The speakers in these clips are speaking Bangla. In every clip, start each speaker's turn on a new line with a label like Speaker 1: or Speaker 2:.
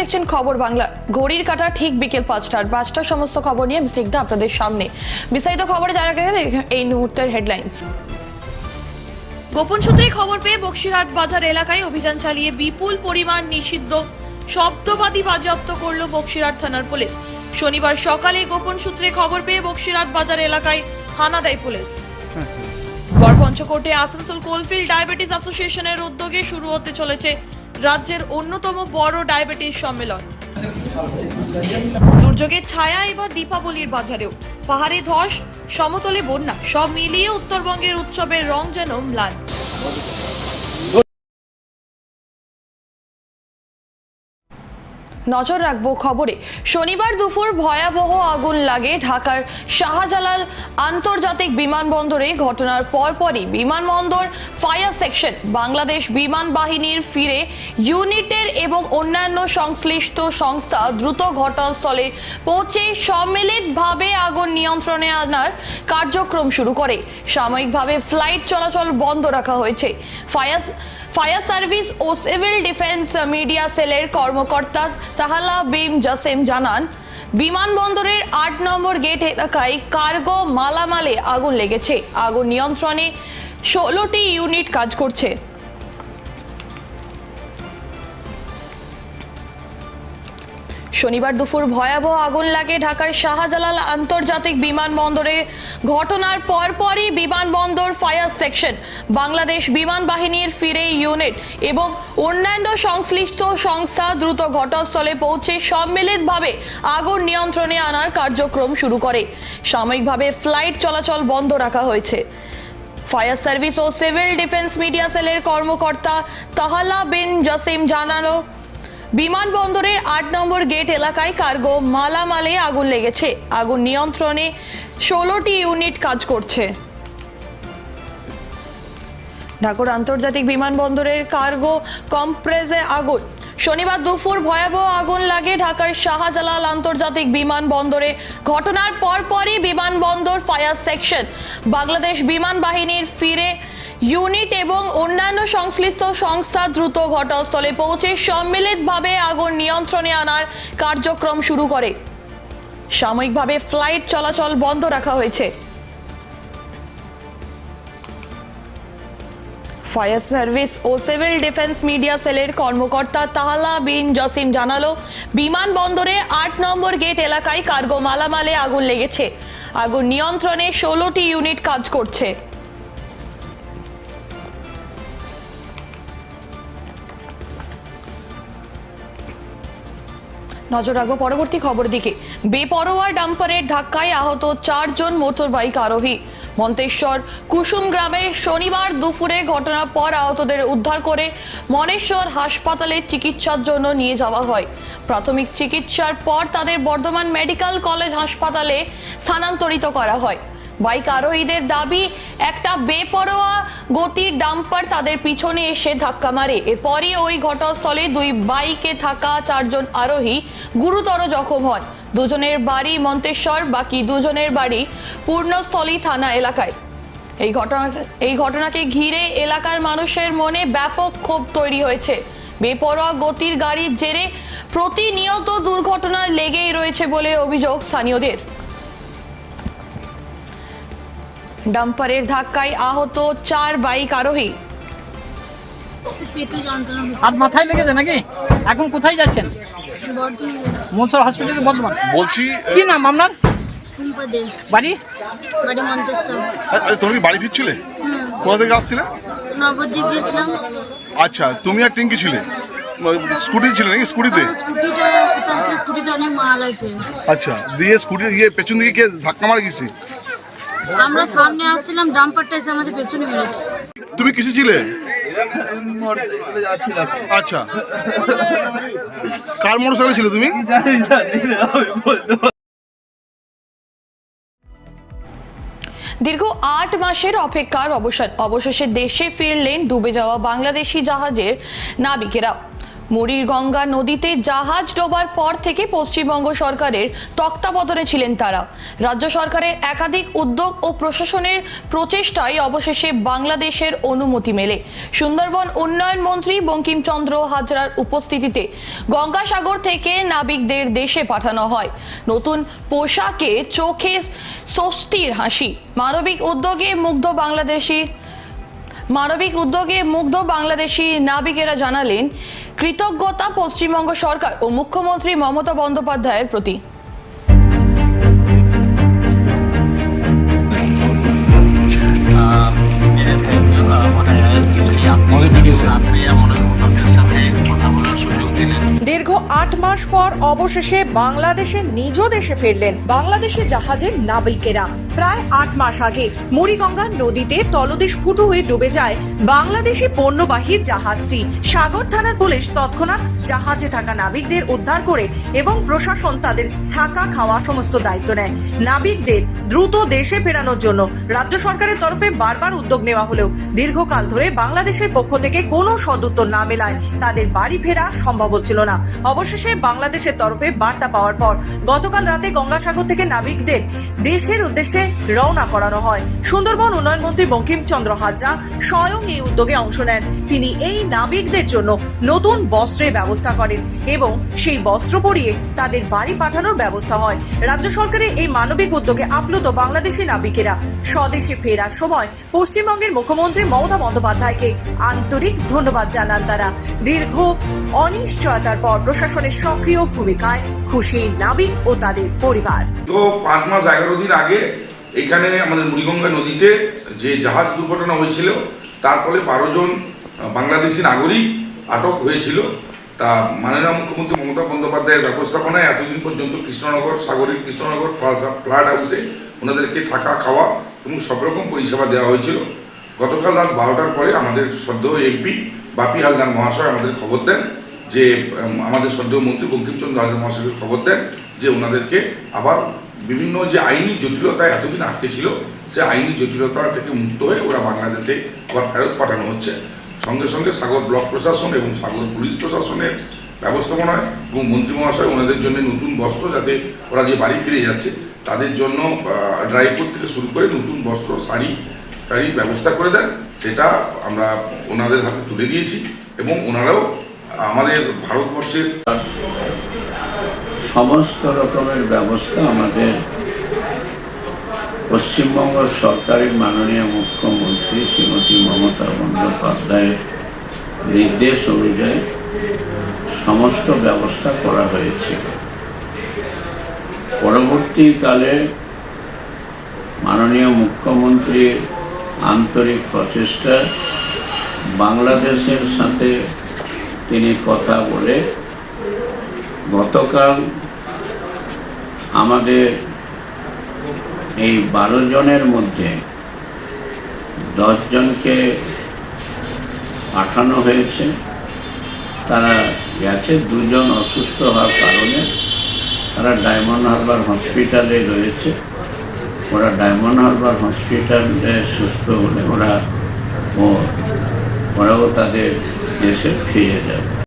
Speaker 1: দেখছেন খবর বাংলা। ঘড়ির কাটা ঠিক বিকেল পাঁচটার। পাঁচটার সমস্ত খবর নিয়ে স্নিগ্ধা আপনাদের সামনে। বিস্তারিত খবরে যারা গেলে এই মুহূর্তের হেডলাইন্স গোপন সূত্রে খবর পেয়ে বক্সিরহাট বাজার এলাকায় অভিযান চালিয়ে বিপুল পরিমাণ নিষিদ্ধ শব্দবাদী বাজেয়াপ্ত করল বক্সিরহাট থানার পুলিশ। শনিবার সকালে গোপন সূত্রে খবর পেয়ে বক্সিরহাট বাজার এলাকায় হানা দেয় পুলিশ গড়পঞ্চকোটে আসানসোল কোলফিল্ড ডায়াবেটিস অ্যাসোসিয়েশনের উদ্যোগে শুরু হতে চলেছে রাজ্যের অন্যতম বড় ডায়াবেটিস সম্মেলন। দুর্যোগের ছায়া এবার দীপাবলির বাজারেও। পাহাড়ে ধস, সমতলে বন্যা, সব মিলিয়ে উত্তরবঙ্গের উৎসবের রং যেন ম্লান। নজর রাখব খবরে। শনিবার দুপুর ভয়াবহ আগুন লাগে ঢাকার শাহজালাল আন্তর্জাতিক বিমানবন্দরে। ঘটনার পরপরই বিমানবন্দর ফায়ার সেকশন বাংলাদেশ বিমান বাহিনীর ফিরে ইউনিটের এবং অন্যান্য সংশ্লিষ্ট সংস্থা দ্রুত ঘটনাস্থলে পৌঁছে সম্মিলিতভাবে আগুন নিয়ন্ত্রণে আনার কার্যক্রম শুরু করে। সাময়িকভাবে ফ্লাইট চলাচল বন্ধ রাখা হয়েছে। ফায়ার ফায়ার সার্ভিস ও সিভিল ডিফেন্স মিডিয়া সেলের কর্মকর্তা তাহালা বিম জাসেম জানান, বিমানবন্দরের আট নম্বর গেট এলাকায় কার্গো মালামালে আগুন লেগেছে। আগুন নিয়ন্ত্রণে ষোলোটি ইউনিট কাজ করছে। শনিবার দুপুর ভয়াবহ আগুন লাগে ঢাকার শাহজালাল আন্তর্জাতিক বিমানবন্দরে। ঘটনার পরপরই বিমানবন্দর ফায়ার সেকশন, বাংলাদেশ বিমান বাহিনীর ফিরে ইউনিট এবং অন্যান্য সংশ্লিষ্ট সংস্থা দ্রুত ঘটনাস্থলে পৌঁছে সম্মিলিতভাবে আগুন নিয়ন্ত্রণে আনার কার্যক্রম শুরু করে। সাময়িকভাবে ফ্লাইট চলাচল বন্ধ রাখা হয়েছে। ফায়ার সার্ভিস ও সিভিল ডিফেন্স মিডিয়া সেলের কর্মকর্তা তাহালা বিন জাসিম জানালো বিমানবন্দরের আট নম্বর গেট এলাকায় কার্গো মালামালে আগুন লেগেছে। আগুন নিয়ন্ত্রণে ষোলোটি ইউনিট কাজ করছে। ঢাকুর আন্তর্জাতিক বিমানবন্দরের কার্গো কম্প্রেসে আগুন। শনিবার দুপুর ভয়াবহ আগুন লাগে ঢাকার শাহজালাল আন্তর্জাতিক বিমানবন্দরে। ঘটনার পরপরই বিমানবন্দর ফায়ার সেকশন। বাংলাদেশ বিমান বাহিনীর ফিরে ইউনিট এবং অন্যান্য সংশ্লিষ্ট সংস্থা দ্রুত ঘটনাস্থলে পৌঁছে সম্মিলিতভাবে আগুন নিয়ন্ত্রণে আনার কার্যক্রম শুরু করে। সাময়িকভাবে ফ্লাইট চলাচল বন্ধ রাখা হয়েছে। ফায়ার সার্ভিস ও সিভিল ডিফেন্স মিডিয়া সেলের কর্মকর্তা তাহলা বিন জসিম জানালো বিমানবন্দরে আট নম্বর গেট এলাকায় কার্গো মালামালে আগুন লেগেছে। আগুন নিয়ন্ত্রণে ষোলোটি ইউনিট কাজ করছে। নজর রাখব পরবর্তী খবর দিকে। বেপরোয়া ডাম্পারের ধাক্কায় আহত চারজন মোটর বাইক আরোহী। মন্তেশ্বর কুসুম গ্রামে শনিবার দুপুরে ঘটনার পর আহতদের উদ্ধার করে মনেশ্বর হাসপাতালে চিকিৎসার জন্য নিয়ে যাওয়া হয়। প্রাথমিক চিকিৎসার পর তাদের বর্ধমান মেডিকেল কলেজ হাসপাতালে স্থানান্তরিত করা হয়। বাইক আরোহীদের দাবি, একটা বেপরোয়া গতির ডাম্পার তাদের পিছনে এসে ধাক্কা মারে। এরপরই ওই ঘটনাস্থলে দুই বাইকে থাকা চারজন আরোহী গুরুতর জখম হন। দুজনের বাড়ি মন্তেশ্বর, বাকি দুজনের বাড়ি পূর্ণস্থলী থানা এলাকায়। এই ঘটনা, এই ঘটনাকে ঘিরে এলাকার মানুষের মনে ব্যাপক ক্ষোভ তৈরি হয়েছে। বেপরোয়া গতির গাড়ির জেরে প্রতিনিয়ত দুর্ঘটনা লেগেই রয়েছে বলে অভিযোগ স্থানীয়দের। ডাম্পারের ধাক্কায় আহত চার বাইক আরোহী।
Speaker 2: পেটে যন্ত্রণা
Speaker 3: মাথায় লেগেছে নাকি? এখন কোথায় যাচ্ছেন? মনসর হসপিটালে বর্ধমান।
Speaker 4: বলছি
Speaker 3: কি নাম আপনার? বাড়ি?
Speaker 2: বাড়ি মন্তেশ্বর।
Speaker 4: তুমি কি বাড়ি ফিরছিলে? কোথা থেকে আসছিলে?
Speaker 2: নবদ্বীপ গেছিলাম
Speaker 4: আচ্ছা তুমি আর টিঙ্কি ছিলে? স্কুটি ছিলে নাকি স্কুটিতে?
Speaker 2: স্কুটিটা স্কুটিতে অনেক মাল আছে।
Speaker 4: আচ্ছা দিয়ে স্কুটি গিয়ে পেছন দিকে কে ধাক্কা মারা গেছে
Speaker 2: আমরা সামনে আসছিলাম ডাম্পারটা এসে আমাদের পেছনে মেরেছে।
Speaker 4: তুমি কিসে ছিলে? আচ্ছা। কার মোটরসাইকেল ছিল তুমি?
Speaker 1: দীর্ঘ আট মাসের অপেক্ষার অবসান অবশেষে দেশে ফিরলেন ডুবে যাওয়া বাংলাদেশি জাহাজের নাবিকেরা। মুড়িরগঙ্গা নদীতে জাহাজ ডোবার পর থেকে পশ্চিমবঙ্গ সরকারের তত্ত্বাবধানে ছিলেন তারা। রাজ্য সরকারের একাধিক উদ্যোগ ও প্রশাসনের প্রচেষ্টায় অবশেষে বাংলাদেশের অনুমতি মেলে। সুন্দরবন উন্নয়ন মন্ত্রী বঙ্কিমচন্দ্র হাজরার উপস্থিতিতে গঙ্গাসাগর থেকে নাবিকদের দেশে পাঠানো হয়। নতুন পোশাকে চোখে ষষ্ঠীর হাসি। মানবিক উদ্যোগে মুগ্ধ বাংলাদেশি মানবিক উদ্যোগে মুগ্ধ বাংলাদেশি নাবিকেরা জানালেন, কৃতজ্ঞতা পশ্চিমবঙ্গ সরকার ও মুখ্যমন্ত্রী মমতা বন্দ্যোপাধ্যায়ের প্রতি।
Speaker 5: দীর্ঘ আট মাস পর অবশেষে বাংলাদেশে নিজ দেশে ফিরলেন বাংলাদেশে জাহাজের নাবিকেরা। প্রায় আট মাস আগে মুড়িগঙ্গা নদীতে তলদেশ ফুটো হয়ে ডুবে যায় বাংলাদেশি পণ্যবাহী জাহাজটি। সাগর থানার পুলিশ তৎক্ষণাৎ জাহাজে থাকা নাবিকদের উদ্ধার করে এবং প্রশাসন তাদের থাকা খাওয়া সমস্ত দায়িত্ব নেয়। নাবিকদের দ্রুত দেশে ফেরানোর জন্য রাজ্য সরকারের তরফে বারবার উদ্যোগ নেওয়া হলেও দীর্ঘকাল ধরে বাংলাদেশের পক্ষ থেকে কোনো সদুত্তর না মেলায় তাদের বাড়ি ফেরা সম্ভব হচ্ছিল না। অবশেষে বাংলাদেশের তরফে বার্তা পাওয়ার পর গতকাল রাতে গঙ্গাসাগর থেকে নাবিকদের দেশের উদ্দেশ্যে রওনা করানো হয়। সুন্দরবন উন্নয়ন মন্ত্রী বঙ্কিমচন্দ্র হাজরা স্বয়ং এই উদ্যোগে অংশ নেন। তিনি এই নাবিকদের জন্য নতুন বস্ত্রের ব্যবস্থা করেন এবং সেই বস্ত্র পরিয়ে তাদের বাড়ি পাঠানোর ব্যবস্থা হয়। রাজ্য সরকারের এই মানবিক উদ্যোগে আপ্লুত বাংলাদেশি নাবিকেরা স্বদেশে ফেরার সময় পশ্চিমবঙ্গের মুখ্যমন্ত্রী মমতা বন্দ্যোপাধ্যায়কে আন্তরিক ধন্যবাদ জানান তারা। দীর্ঘ অনিশ্চয়তার পর প্রশাসনের সক্রিয় ভূমিকায় খুশি নাবিক ও তাদের পরিবার।
Speaker 6: পাঁচ মাস এগারো দিন আগে এখানে আমাদের মুড়িগঙ্গা নদীতে যে জাহাজ দুর্ঘটনা হয়েছিল, তার ফলে বারো জন বাংলাদেশি নাগরিক আটক হয়েছিল। তা মাননীয় মুখ্যমন্ত্রী মমতা বন্দ্যোপাধ্যায়ের ব্যবস্থাপনায় এতদিন পর্যন্ত কৃষ্ণনগর, সাগরের কৃষ্ণনগর ফ্ল্যাট হাউসে ওনাদেরকে থাকা, খাওয়া এবং সব রকম পরিষেবা দেওয়া হয়েছিল। গতকাল রাত বারোটার পরে আমাদের সদ্য এমপি বাপি হালদার মহাশয় আমাদের খবর দেন যে আমাদের সদ্য মন্ত্রী বঙ্কিমচন্দ্র হালদার মহাশয়কে খবর দেন যে ওনাদেরকে আবার বিভিন্ন যে আইনি জটিলতায় এতদিন আটকে ছিল, সে আইনি জটিলতা থেকে মুক্ত হয়ে ওরা বাংলাদেশে আবার ফেরত পাঠানো হচ্ছে। সঙ্গে সঙ্গে সাগর ব্লক প্রশাসন এবং সাগর পুলিশ প্রশাসনের ব্যবস্থাপনায় এবং মন্ত্রী মহাশয় ওনাদের জন্য নতুন বস্ত্র যাতে ওরা যে বাড়ি ফিরে যাচ্ছে, তাদের জন্য ড্রাই ফ্রুট থেকে শুরু করে নতুন বস্ত্র, শাড়ি শাড়ির ব্যবস্থা করে দেন। সেটা আমরা ওনাদের হাতে তুলে দিয়েছি এবং ওনারাও আমাদের ভারতবর্ষের
Speaker 7: সমস্ত রকমের ব্যবস্থা আমাদের পশ্চিমবঙ্গ সরকারের মাননীয় মুখ্যমন্ত্রী শ্রীমতী মমতা বন্দ্যোপাধ্যায়ের নির্দেশ অনুযায়ী সমস্ত ব্যবস্থা করা হয়েছে। পরবর্তীকালে মাননীয় মুখ্যমন্ত্রীর আন্তরিক প্রচেষ্টা বাংলাদেশের সাথে তিনি কথা বলে গতকাল আমাদের এই বারো জনের মধ্যে দশজনকে পাঠানো হয়েছে। তারা গেছে, দুজন অসুস্থ হওয়ার কারণে তারা ডায়মন্ড হারবার হসপিটালে রয়েছে। ওরা ডায়মন্ড হারবার হসপিটালে সুস্থ হলে ওরা ও ওরাও তাদের দেশে ফিরে যাবে।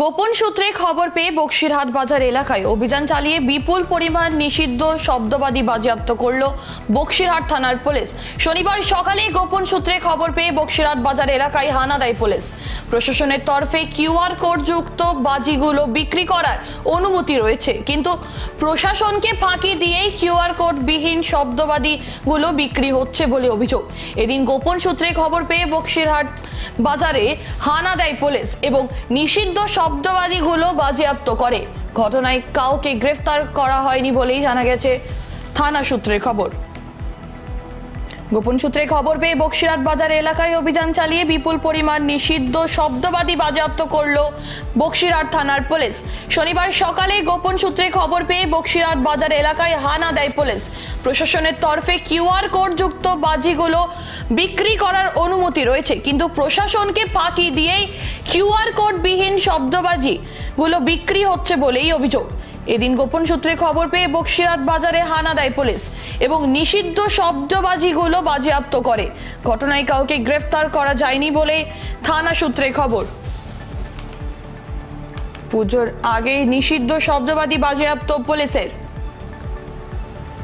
Speaker 1: গোপন সূত্রে খবর পেয়ে বক্সিরহাট বাজার এলাকায় অভিযান চালিয়ে বিপুল পরিমাণ নিষিদ্ধ শব্দবাদী বাজেয়াপ্ত করল বক্সিরহাট থানার পুলিশ। শনিবার সকালে গোপন সূত্রে খবর পেয়ে বক্সিরহাট বাজার এলাকায় হানা দেয় পুলিশ। প্রশাসনের তরফে কিউআর কোড যুক্ত বাজিগুলো বিক্রি করার অনুমতি রয়েছে, কিন্তু প্রশাসনকে ফাঁকি দিয়েই কিউআর কোড বিহীন শব্দবাদীগুলো বিক্রি হচ্ছে বলে অভিযোগ। এদিন গোপন সূত্রে খবর পেয়ে বক্সিরহাট বাজারে হানা দেয় পুলিশ এবং নিষিদ্ধ শব্দবাদীগুলো বাজেয়াপ্ত করে। ঘটনায় কাউকে গ্রেফতার করা হয়নি বলেই জানা গেছে থানা সূত্রের খবর। গোপন সূত্রে খবর পেয়ে বক্সিরাত বাজার এলাকায় অভিযান চালিয়ে বিপুল পরিমাণ নিষিদ্ধ শব্দবাদী বাজেয়াপ্ত করল বক্সিরহাট থানার পুলিশ। শনিবার সকালে গোপন সূত্রে খবর পেয়ে বক্সিরহাট বাজার এলাকায় হানা দেয় পুলিশ। প্রশাসনের তরফে কিউআর কোড যুক্ত বাজিগুলো বিক্রি করার অনুমতি রয়েছে, কিন্তু প্রশাসনকে ফাঁকি দিয়েই কিউআর কোড বিহীন শব্দবাজি গুলো বিক্রি হচ্ছে বলেই অভিযোগ। এদিন গোপন সূত্রে খবর পেয়ে বক্সিরাত বাজারে হানা দেয় পুলিশ এবং নিষিদ্ধ শব্দবাজিগুলো বাজেয়াপ্ত করে। ঘটনায় কাউকে গ্রেফতার করা যায়নি বলে থানা সূত্রে খবর। পুজোর আগে নিষিদ্ধ শব্দবাদী বাজেয়াপ্ত পুলিশের।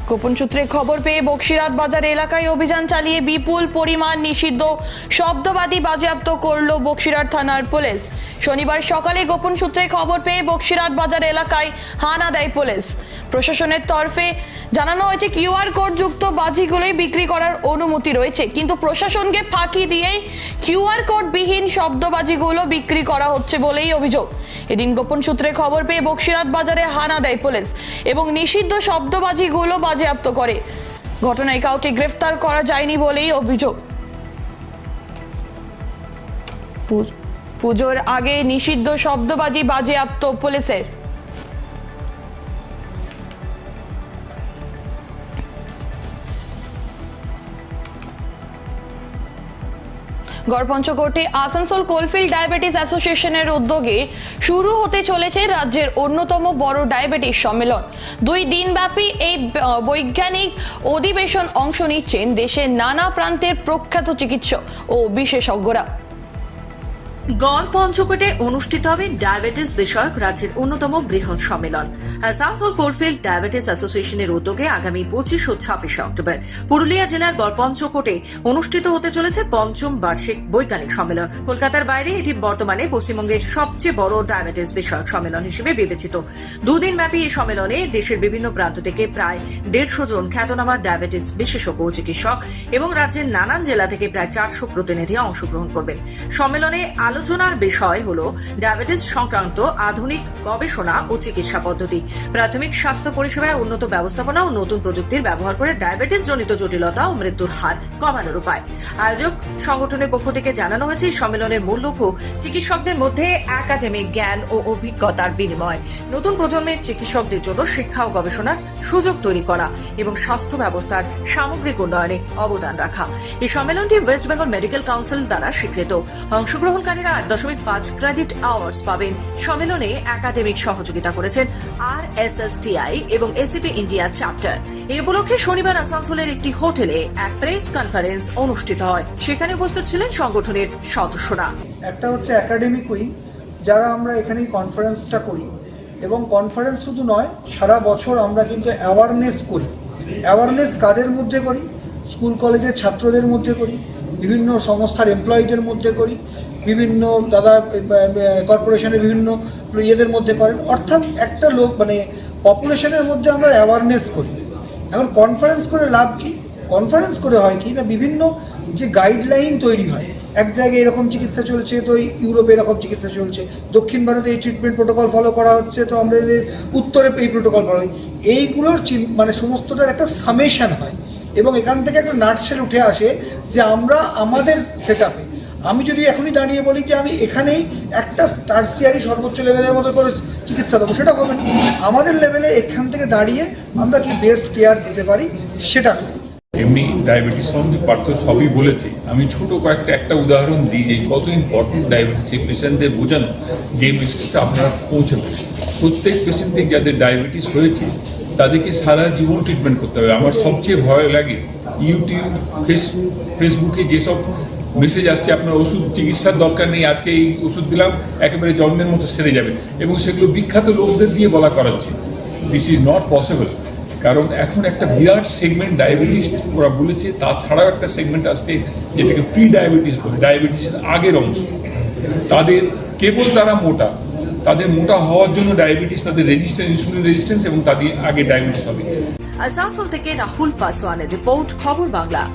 Speaker 1: গোপন সূত্রে খবর পেয়ে বক্সিরাট বাজার এলাকায় অভিযান চালিয়ে বিপুল পরিমাণ নিষিদ্ধ শব্দবাদী বাজেয়াপ্ত করল বক্সিরাট থানার পুলিশ। শনিবার সকালে গোপন সূত্রে খবর পেয়ে বক্সিরাট বাজার এলাকায় হানা দেয় পুলিশ। প্রশাসনের তরফে জানানো হয়েছে কিউআর কোড যুক্ত বাজিগুলোই বিক্রি করার অনুমতি রয়েছে, কিন্তু প্রশাসনকে ফাঁকি দিয়েই কিউআর কোড বিহীন শব্দবাজিগুলো বিক্রি করা হচ্ছে বলেই অভিযোগ। এদিন গোপন সূত্রে খবর পেয়ে বক্সিরাট বাজারে হানা দেয় পুলিশ এবং নিষিদ্ধ শব্দবাজিগুলো বাজেয়াপ্ত করে। ঘটনায় কাউকে গ্রেফতার করা যায়নি বলেই অভিযোগ। পুজোর আগে নিষিদ্ধ শব্দবাজি বাজেয়াপ্ত পুলিশের। গড়পঞ্চকোটে আসানসোল কোলফিল্ড ডায়াবেটিস অ্যাসোসিয়েশনের উদ্যোগে শুরু হতে চলেছে রাজ্যের অন্যতম বড় ডায়াবেটিস সম্মেলন। দুই দিনব্যাপী এই বৈজ্ঞানিক অধিবেশন অংশ নিচ্ছেন দেশের নানা প্রান্তের প্রখ্যাত চিকিৎসক ও বিশেষজ্ঞরা।
Speaker 5: গড় পঞ্চকোটে অনুষ্ঠিত হবে ডায়াবেটিস বিষয়ক রাজ্যের অন্যতম বৃহৎ সম্মেলন। আসানসোল কোলফিল্ড ডায়াবেটিস অ্যাসোসিয়েশনের উদ্যোগে আগামী পঁচিশ ও ছাব্বিশে অক্টোবর পুরুলিয়া জেলার গড় পঞ্চকোটে অনুষ্ঠিত হতে চলেছে পঞ্চম বার্ষিক বৈজ্ঞানিক সম্মেলন। কলকাতার বাইরে এটি বর্তমানে পশ্চিমবঙ্গের সবচেয়ে বড় ডায়াবেটিস বিষয়ক সম্মেলন হিসেবে বিবেচিত। দুদিন ব্যাপী এই সম্মেলনে দেশের বিভিন্ন প্রান্ত থেকে প্রায় দেড়শো জন খ্যাতনামা ডায়াবেটিস বিশেষজ্ঞ চিকিৎসক এবং রাজ্যের নানান জেলা থেকে প্রায় চারশো প্রতিনিধি অংশগ্রহণ করবেন। সম্মেলনে আলোচনার বিষয় হল ডায়াবেটিস সংক্রান্ত আধুনিক গবেষণা ও চিকিৎসা পদ্ধতি। প্রাথমিক স্বাস্থ্য পরিষেবায় উন্নত ব্যবস্থাপনা ও নতুন প্রযুক্তির ব্যবহার করে ডায়াবেটিস জনিত জটিলতা ও মৃত্যুর হার কমানোর উপায়। আয়োজক সংগঠনের পক্ষ থেকে জানানো হয়েছে, এই সম্মেলনের মূল লক্ষ্য চিকিৎসকদের মধ্যে একাডেমিক জ্ঞান ও অভিজ্ঞতার বিনিময়। নতুন প্রজন্মের চিকিৎসকদের জন্য শিক্ষা ও গবেষণার সুযোগ তৈরি করা এবং স্বাস্থ্য ব্যবস্থার সামগ্রিক উন্নয়নে অবদান রাখা। এই সম্মেলনটি ওয়েস্ট বেঙ্গল মেডিকেল কাউন্সিল দ্বারা স্বীকৃত। অংশগ্রহণকারীরা আট দশমিক পাঁচ ক্রেডিট আওয়ার্স পাবেন সম্মেলনে একাডেমিক সহযোগিতা করেছেন আর এস এস টিআই এবং এসিপি ইন্ডিয়া চ্যাপ্টার। এই উপলক্ষে শনিবার আসানসোলের একটি হোটেলে এক প্রেস কনফারেন্স অনুষ্ঠিত হয়। সেখানে উপস্থিত ছিলেন সংগঠনের সদস্যরা।
Speaker 8: একটা হচ্ছে একাডেমিক উইং, যারা আমরা এখানে কনফারেন্সটা করি এবং কনফারেন্স শুধু নয়, সারা বছর আমরা কিন্তু অ্যাওয়ারনেস করি। অ্যাওয়ারনেস কাদের মধ্যে করি? স্কুল, কলেজের ছাত্রদের মধ্যে করি, বিভিন্ন সংস্থার এমপ্লয়ীদের মধ্যে করি। বিভিন্ন দাদা কর্পোরেশনের বিভিন্ন ইয়েদের মধ্যে করেন। অর্থাৎ একটা লোক মানে পপুলেশনের মধ্যে আমরা অ্যাওয়ারনেস করি। এখন কনফারেন্স করে লাভ কি? কনফারেন্স করে হয় কি না? বিভিন্ন যে গাইডলাইন তৈরি হয়। এক জায়গায় এরকম চিকিৎসা চলছে, তো ইউরোপে এরকম চিকিৎসা চলছে। দক্ষিণ ভারতে এই ট্রিটমেন্ট প্রোটোকল ফলো করা হচ্ছে, তো আমরা উত্তরে এই প্রোটোকল ফলো এইগুলোর মানে সমস্তটার একটা সামেশন হয়। এবং এখান থেকে একটা নার্সেল উঠে আসে যে আমরা আমাদের সেট আমি যদি এখনই দাঁড়িয়ে বলি যে আমি এখানেই একটা টার্সিয়ারি সর্বোচ্চ লেভেলের মতো করে চিকিৎসা দেবো, সেটা হবে না। আমাদের লেভেলে এখান থেকে দাঁড়িয়ে আমরা কি বেস্ট কেয়ার দিতে পারি, সেটা
Speaker 9: এমনি ডায়াবেটিস সম্বন্ধে পার্থ সবই বলেছে। আমি ছোট কয়েকটা একটা উদাহরণ দিই যে কত ইম্পর্টেন্ট ডায়াবেটিস পেশেন্টদের বোঝানো, যে মেসেজটা আপনারা পৌঁছাবে প্রত্যেক পেশেন্টে যাদের ডায়াবেটিস হয়েছে তাদেরকে সারা জীবন ট্রিটমেন্ট করতে হবে। আমার সবচেয়ে ভয় লাগে ইউটিউব ফেস ফেসবুকে যেসব মেসেজ আসছে, আপনার ওষুধ চিকিৎসার দরকার নেই, আজকে এই ওষুধ দিলাম, একেবারে জন্মের মতো সেরে যাবে। এবং সেগুলো বিখ্যাত লোকদের দিয়ে বলা করাচ্ছে। দিস ইজ নট পসিবল কারণ এখন একটা বিরাট সেগমেন্ট ডায়াবেটিস ওরা বলেছে, তাছাড়াও একটা সেগমেন্ট আসছে যেটাকে প্রি ডায়াবেটিস বলে ডায়াবেটিসের আগের অংশ। তাদের কেবল তারা মোটা। তাদের মোটা হওয়ার জন্য ডায়াবেটিস তাদের রেজিস্ট্যান্স ইনসুলিন রেজিস্ট্যান্স এবং তাদের আগে ডায়াবেটিস হবে।
Speaker 5: আসানসোল থেকে রাহুল পাসওয়ানের রিপোর্ট, খবর বাংলা।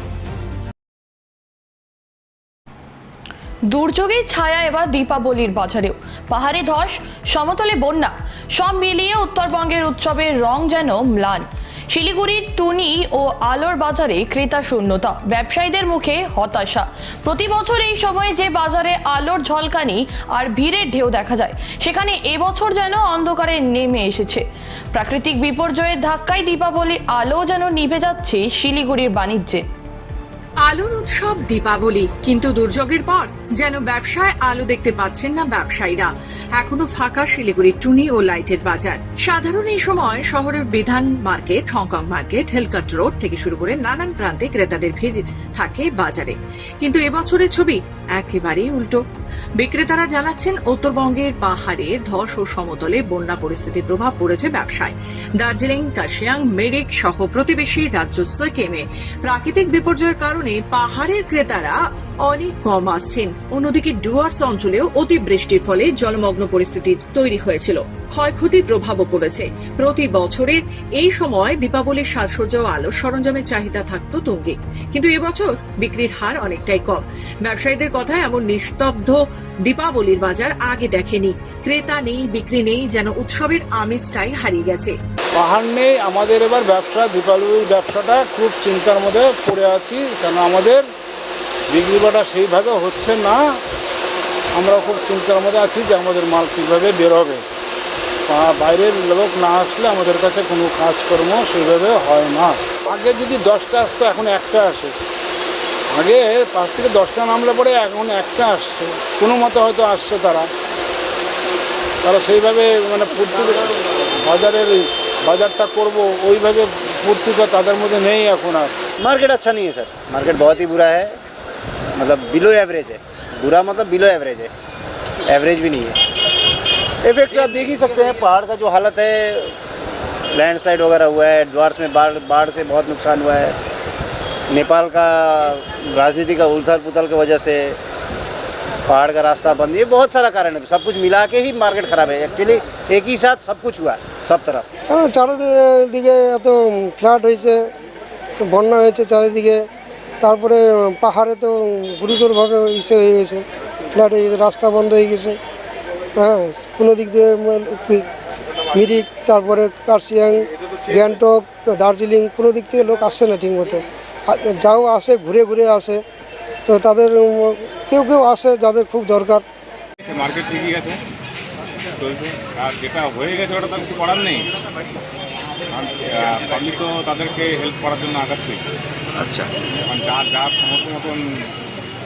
Speaker 1: দুর্যোগের ছায়া এবার দীপাবলির বাজারেও। পাহাড়ে ধস, সমতলে বন্যা, সব মিলিয়ে উত্তরবঙ্গের উৎসবের রং যেন ম্লান। শিলিগুড়ির টুনি ও আলোর বাজারে ক্রেতা শূন্যতা ব্যবসায়ীদের মুখে হতাশা। প্রতি বছর এই সময়ে যে বাজারে আলোর ঝলকানি আর ভিড়ের ঢেউ দেখা যায়, সেখানে এবছর যেন অন্ধকারে নেমে এসেছে। প্রাকৃতিক বিপর্যয়ের ধাক্কায় দীপাবলি আলো যেন নিভে যাচ্ছে শিলিগুড়ির বাণিজ্যে।
Speaker 5: আলোর উৎসব দীপাবলি। কিন্তু দুর্যোগের পর যেন ব্যবসায় আলো দেখতে পাচ্ছেন না ব্যবসায়ীরা। এখনও ফাঁকা শিলিগুড়ি টুনি ও লাইটের বাজার। সাধারণ এই সময় শহরের Bidhan market, Hong Kong market, হেলকাট road থেকে শুরু করে নানান প্রান্তে ক্রেতাদের ভিড় থাকে বাজারে। কিন্তু এবছরের ছবি একেবারেই উল্টো। বিক্রেতারা জানাচ্ছেন, উত্তরবঙ্গের পাহাড়ে ধস ও সমতলে বন্যা পরিস্থিতির প্রভাব পড়েছে ব্যবসায়। দার্জিলিং, কাশিয়াং, মেরিক সহ প্রতিবেশী রাজ্য সিকিমে প্রাকৃতিক বিপর্যয়ের কারণে পাহাড়ের ক্রেতারা অনেক কম আসছেন। অন্যদিকে ডুয়ার্স অঞ্চলেও অতিবৃষ্টির ফলে জলমগ্ন পরিস্থিতি তৈরি হয়েছিল। ক্ষয়ক্ষতির প্রভাবও পড়েছে। প্রতি বছরের এই সময় দীপাবলির সাজসজ্জা ও আলোর সরঞ্জামের চাহিদা থাকতো তুঙ্গে। কিন্তু এবছর বিক্রির হার অনেকটাই কম। ব্যবসায়ীদের কথায় এমন নিস্তব্ধ দীপাবলির বাজার আগে দেখেনি। ক্রেতা নেই, বিক্রি নেই, যেন উৎসবের আমেজটাই হারিয়ে গেছে।
Speaker 10: পাহাড় নেই, আমাদের এবার ব্যবসা, দীপাবলির ব্যবসাটা খুব চিন্তার মধ্যে পড়ে আছি। কেন আমাদের বিক্রি বাটা সেইভাবে হচ্ছে না। আমরা খুব চিন্তার মধ্যে আছি যে আমাদের মাল কীভাবে বেরোবে। বাইরের লোক না আসলে আমাদের কাছে কোনো কাজকর্ম সেইভাবে হয় না। আগে যদি দশটা আসতো, এখন একটা আসে। আগে পাঁচ থেকে দশটা নামলে পরে এখন একটা আসছে। কোনো মতে হয়তো আসছে তারা। তারা সেইভাবে মানে পূর্তি বাজারের বাজারটা করব, ওইভাবে পূর্তিটা তাদের মধ্যে নেই এখন আর।
Speaker 11: মার্কেট আচ্ছা নিয়ে স্যার। মার্কেট বহুত বুড়া হ্যাঁ मतलब बिलो एवरेज है। बुरा मतलब बिलो एवरेज है। एवरेज भी नहीं है। इफ़ेक्ट तो आप देख ही सकते हैं, पहाड़ का जो हालत है लैंडस्लाइड वगैरह हुआ है ड्वार्स में बाढ़ बाढ़ से बहुत नुकसान हुआ है। नेपाल का राजनीति का उलथल पुथल की वजह से पहाड़ का रास्ता बंद, ये बहुत सारा कारण है। सब कुछ मिला के ही मार्केट ख़राब है। एक्चुअली एक ही साथ सब कुछ हुआ, सब तरफ़।
Speaker 8: हाँ चारों दिखे तो फ्लैट हो तो बना हो दिखे তারপরে পাহাড়ে তো গুরুতরভাবে ইসে হয়ে গেছে। রাস্তা বন্ধ হয়ে গেছে। হ্যাঁ কোনো দিক দিয়ে মিরিক, তারপরে কার্শিয়াং, গ্যাংটক, দার্জিলিং, কোনো দিক থেকে লোক আসছে না ঠিকমতো। যাও আসে, ঘুরে ঘুরে আসে। তো তাদের কেউ কেউ আসে যাদের খুব দরকার।
Speaker 10: মার্কেট ঠিকই চলছে। আর যেটা হয়ে গেছে ওটা তো কিছু করার নেই। পাবলিক তো তাদেরকে হেল্প করার জন্য আগাচ্ছে। আচ্ছা। যা যা সমস্ত মতন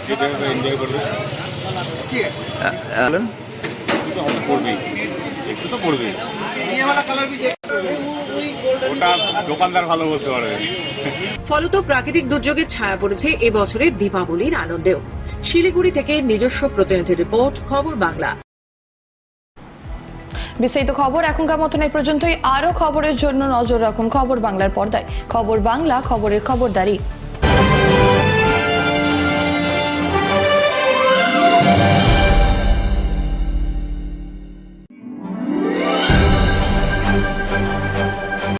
Speaker 10: যেভাবে এনজয় করবে। একটু তো হয়তো পড়বেই। একটু তো পড়বেই। ওটা দোকানদার ভালো বলতে পারবে।
Speaker 5: ফলত প্রাকৃতিক দুর্যোগের ছায়া পড়েছে এবছরের দীপাবলির আনন্দেও। শিলিগুড়ি থেকে নিজস্ব প্রতিনিধি রিপোর্ট খবর বাংলা।
Speaker 1: বিস্তারিত খবর এখনকার মতন এই পর্যন্তই। আরও খবরের জন্য নজর রাখুন খবর বাংলার পর্দায়। খবর বাংলা, খবরের খবরদারি।